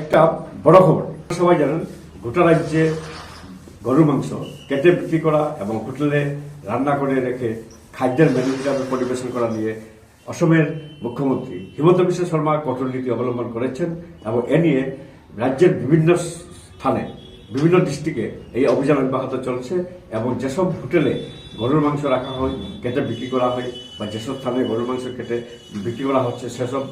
একটা বড় খবর। সবাই জানেন, গোটা রাজ্যে গরুর মাংস কেটে বিক্রি করা এবং হোটেলে রান্না করে রেখে খাদ্যের মেনু হিসাবে পরিবেশন করা নিয়ে অসমের মুখ্যমন্ত্রী হিমন্ত বিশ্ব শর্মা কঠোর নীতি অবলম্বন করেছেন এবং এ নিয়ে রাজ্যের বিভিন্ন স্থানে, বিভিন্ন ডিস্ট্রিক্টে এই অভিযান অব্যাহত চলছে এবং যেসব হোটেলে গরুর মাংস রাখা হয়, কেটে বিক্রি করা হয় বা যেসব স্থানে গরুর মাংস কেটে বিক্রি করা হচ্ছে, সেসব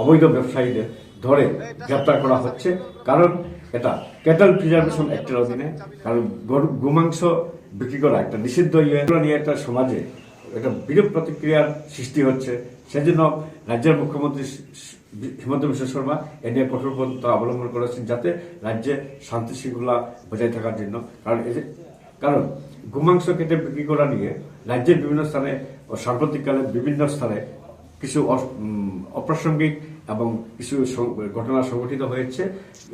অবৈধ ব্যবসায়ীদের ধরে গ্রেপ্তার করা হচ্ছে। কারণ এটা ক্যাটাল প্রিজার্ভেশন অ্যাক্টের অধীনে। কারণ গরু, গোমাংস বিক্রি করা একটা নিষিদ্ধ ইয়ে। নিয়ে একটা সমাজে একটা বিরূপ প্রতিক্রিয়ার সৃষ্টি হচ্ছে। সেজন্য রাজ্যের মুখ্যমন্ত্রী হিমন্ত বিশ্ব শর্মা এ নিয়ে কঠোর পন্থা অবলম্বন করেছেন যাতে রাজ্যে শান্তি শৃঙ্খলা বজায় থাকার জন্য। কারণ কারণ গোমাংস কেটে বিক্রি করা নিয়ে রাজ্যের বিভিন্ন স্থানে ও সাম্প্রতিককালে বিভিন্ন স্থানে কিছু অপ্রাসঙ্গিক এবং কিছু ঘটনা সংঘটিত হয়েছে,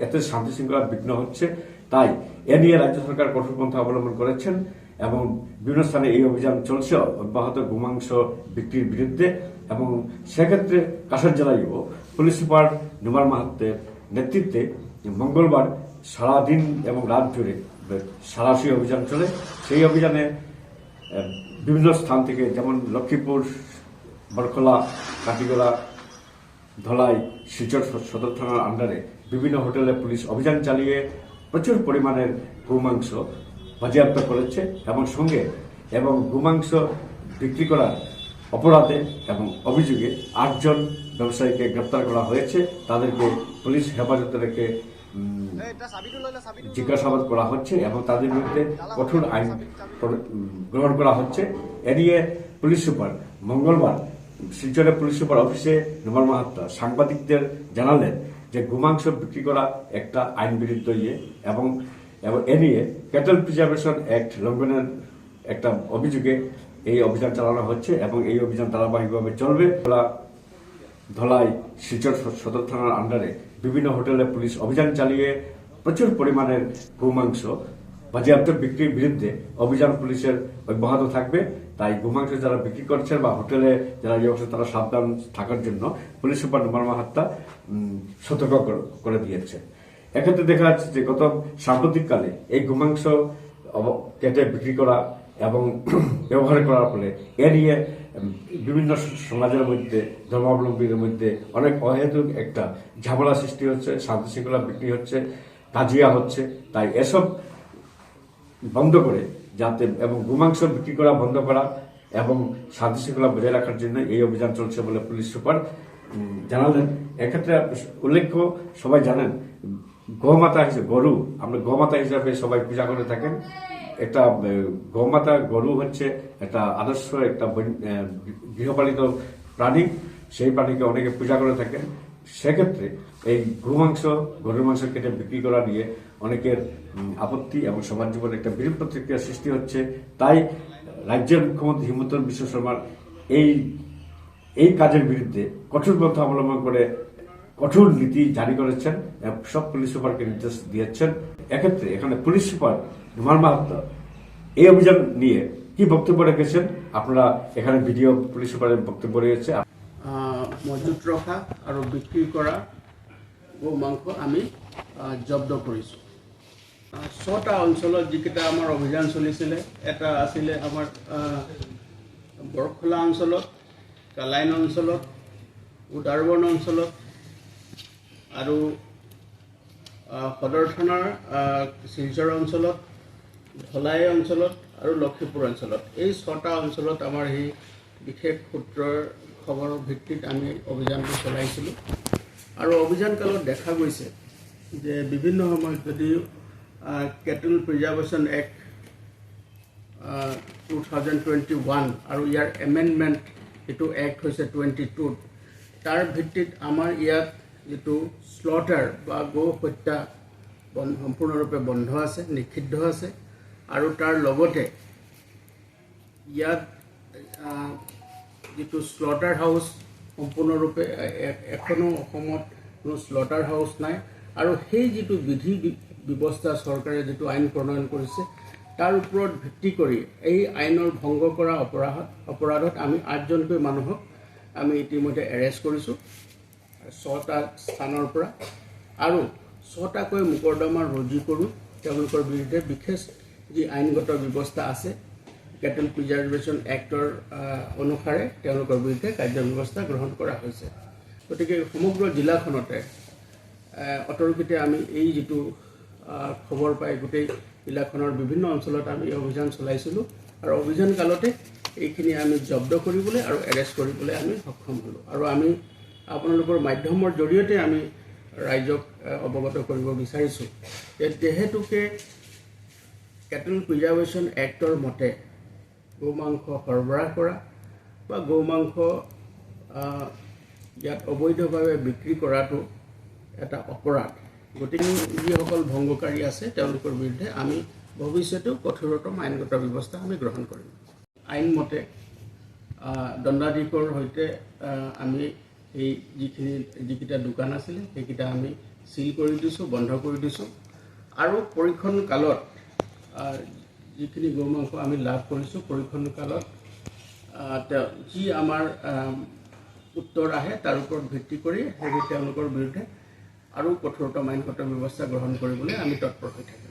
এতে শান্তি শৃঙ্খলা বিঘ্ন হচ্ছে। তাই এ নিয়ে রাজ্য সরকার কঠোর পন্থা অবলম্বন করেছেন এবং বিভিন্ন স্থানে এই অভিযান চলছে। অব্যাহত গোমাংস বিক্রির বিরুদ্ধে এবং সেক্ষেত্রে কাছাড় জেলায়ও পুলিশ সুপার নুমার মাহাত্মের নেতৃত্বে মঙ্গলবার সারাদিন এবং রাত জুড়ে সারাশি অভিযান চলে। সেই অভিযানে বিভিন্ন স্থান থেকে যেমন লক্ষ্মীপুর বরখলা কাটিগোলা ধলাই, শিলচর সদর থানার আন্ডারে বিভিন্ন হোটেলে পুলিশ অভিযান চালিয়ে প্রচুর পরিমাণের গোমাংস বাজেয়াপ্ত করেছে এবং সঙ্গে এবং গোমাংস বিক্রি করার অপরাধে এবং অভিযোগে আটজন ব্যবসায়ীকে গ্রেপ্তার করা হয়েছে। তাদেরকে পুলিশ হেফাজতে রেখে জিজ্ঞাসাবাদ করা হচ্ছে এবং তাদের বিরুদ্ধে কঠোর আইন গ্রহণ করা হচ্ছে। এ নিয়ে পুলিশ সুপার মঙ্গলবার শিলচরের পুলিশ সুপার অফিসে নুমার মাহাত্মা সাংবাদিকদের জানালেন যে গোমাংস বিক্রি করা একটা আইন বিরুদ্ধ ইয়ে এবং এ নিয়ে ক্যাটল প্রিজার্ভেশন অ্যাক্ট লঙ্ঘনের একটা অভিযোগে এই অভিযান চালানো হচ্ছে এবং এই অভিযান ধারাবাহিকভাবে চলবে। ধলাই, শিলচর সদর থানার আন্ডারে বিভিন্ন হোটেলে পুলিশ অভিযান চালিয়ে প্রচুর পরিমাণের গোমাংস বাজেয়াপ্ত বিক্রির বিরুদ্ধে অভিযান পুলিশের অব্যাহত থাকবে। তাই গোমাংস যারা বিক্রি করছেন বা হোটেলে যারা ইয়ে তারা সাবধান থাকার জন্য পুলিশ সুপার নুমার মাহাত্তা সতর্ক করে দিয়েছে। এক্ষেত্রে দেখা যাচ্ছে যে গত সাম্প্রতিককালে এই গোমাংস কেটে বিক্রি করা এবং ব্যবহার করার ফলে এ নিয়ে বিভিন্ন সমাজের মধ্যে, ধর্মাবলম্বীদের মধ্যে অনেক অহেতুক একটা ঝামেলা সৃষ্টি হচ্ছে শান্তি শৃঙ্খলা বিক্রি হচ্ছে তাজিয়া হচ্ছে। তাই এসব বন্ধ করে যাতে এবং গোমাংস বিক্রি করা, বন্ধ করা এবং শান্তি শৃঙ্খলা বজায় রাখার জন্য এই অভিযান চলছে বলে পুলিশ সুপার জানালেন। এক্ষেত্রে উল্লেখ্য, সবাই জানেন, গোমাতা হিসেবে, গরু, আমরা গোমাতা হিসাবে সবাই পূজা করে থাকেন। একটা গোমাতা গরু হচ্ছে একটা আদর্শ, একটা গৃহপালিত প্রাণী। সেই প্রাণীকে অনেকে পূজা করে থাকেন। সেক্ষেত্রে এই গোমাংস, গরুর মাংস কেটে বিক্রি করা নিয়ে অনেকের আপত্তি এবং সমাজ জীবনে একটা বিরূপ প্রতিক্রিয়া সৃষ্টি হচ্ছে। তাই রাজ্যের মুখ্যমন্ত্রী হিমন্ত বিশ্ব শর্মার এই এই কাজের বিরুদ্ধে কঠোর পন্থা অবলম্বন করে কঠোর নীতি জারি করেছেন সব পুলিশ সুপারকে নির্দেশ দিয়েছেন। এক্ষেত্রে এখানে পুলিশ সুপার নুমার মাহাত্ম এই অভিযান নিয়ে কি বক্তব্য রেখেছেন? আপনারা এখানে ভিডিও পুলিশ সুপারের বক্তব্য রয়েছে। মজুত ৰখা আৰু বিক্ৰী কৰা গো মাংস আমি জব্দ আহ, ছটা অঞ্চলত যিকেইটা আমাৰ অভিযান চলিছিলে এটা আছিলে আমাৰ বৰখোলা অঞ্চলত কালাইন অঞ্চলত উদাৰবন অঞ্চলত আৰু সদৰ থানাৰ শিলচৰ অঞ্চলত ধলাই অঞ্চলত আৰু লক্ষীপুৰ অঞ্চলত। এই ছটা অঞ্চলত আমাৰ সেই বিশেষ সূত্ৰৰ খবৰৰ ভিত্তিত আমি অভিযানটো চলাইছিলোঁ। আৰু অভিযান কালত দেখা গৈছে যে বিভিন্ন সময়ত যদি cattle preservation act two thousand twenty one আৰু ইয়াৰ এমেণ্ডমেণ্ট যিটো এক্ট হৈছে টুৱেণ্টি টুত তাৰ ভিত্তিত আমাৰ ইয়াত যিটো শ্লটাৰ বা গো হত্যা বন- সম্পূৰ্ণৰূপে বন্ধ আছে নিষিদ্ধ আছে আৰু তাৰ লগতে ইয়াত যিটো শ্লটাৰ হাউচ সম্পূৰ্ণৰূপে এখনো অসমত কোনো শ্লটাৰ হাউচ নাই আৰু সেই যিটো বিধি ব্যৱস্থা চৰকাৰে যিটো আইন প্ৰণয়ন কৰিছে, তাৰ ওপৰত ভিত্তি কৰি এই আইনৰ ভংগ কৰা অপৰাধ অপৰাধত আমি আঠজনকৈ মানুহক আমি ইতিমধ্যে এৰেষ্ট কৰিছোঁ, ছটা স্থানৰ পৰা। আৰু ছটাকৈ মোকৰ্দমা ৰুজু কৰোঁ, তেওঁলোকৰ বিৰুদ্ধে বিশেষ যি আইনগত ব্যৱস্থা আছে, কেটেল প্ৰিজাৰ্ভেশ্যন এক্টৰ অনুসাৰে তেওঁলোকৰ বিৰুদ্ধে কাৰ্যব্যৱস্থা গ্ৰহণ কৰা হৈছে। গতিকে সমগ্ৰ জিলাখনতে অতৰ্কিতে আমি এই যিটো খবৰ পাই গোটেই জিলাখনৰ বিভিন্ন অঞ্চলত আমি অভিযান চলাইছিলোঁ। আৰু অভিযান কালতে এইখিনি আমি জব্দ কৰিবলৈ আৰু এৰেষ্ট কৰিবলৈ আমি সক্ষম হ'লোঁ। আৰু আমি আপোনালোকৰ মাধ্যমৰ জৰিয়তে আমি ৰাইজক অৱগত কৰিব বিচাৰিছোঁ। যে যিহেতুকে কেটেল প্ৰিজাৰ্ভেশ্যন এক্টৰ মতে গৌ মাংস সৰবৰাহ কৰা বা গৌ মাংস ইয়াত অবৈধভাৱে বিক্ৰী কৰাটো এটা অপৰাধ। গতিকে যিসকল ভংগকাৰী আছে, তেওঁলোকৰ বিৰুদ্ধে আমি ভৱিষ্যতেও কঠোৰতম আইনগত ব্যৱস্থা আমি গ্ৰহণ কৰিম। আইনমতে দণ্ডাধীশৰ সৈতে আমি এই যিখিনি, যিকেইটা দোকান আছিলে, সেইকেইটা আমি চিল কৰি দিছোঁ, বন্ধ কৰি দিছোঁ। আৰু পৰীক্ষণ কালত যিখিনি গৌ মাংস আমি লাভ কৰিছোঁ, পৰীক্ষণ কালত যি আমাৰ উত্তৰ আহে, তাৰ ওপৰত ভিত্তি কৰি সেই তেওঁলোকৰ বিৰুদ্ধে আৰু কঠোৰতম আইনগত ব্যৱস্থা গ্ৰহণ কৰিবলৈ আমি তৎপৰ হৈ থাকিম।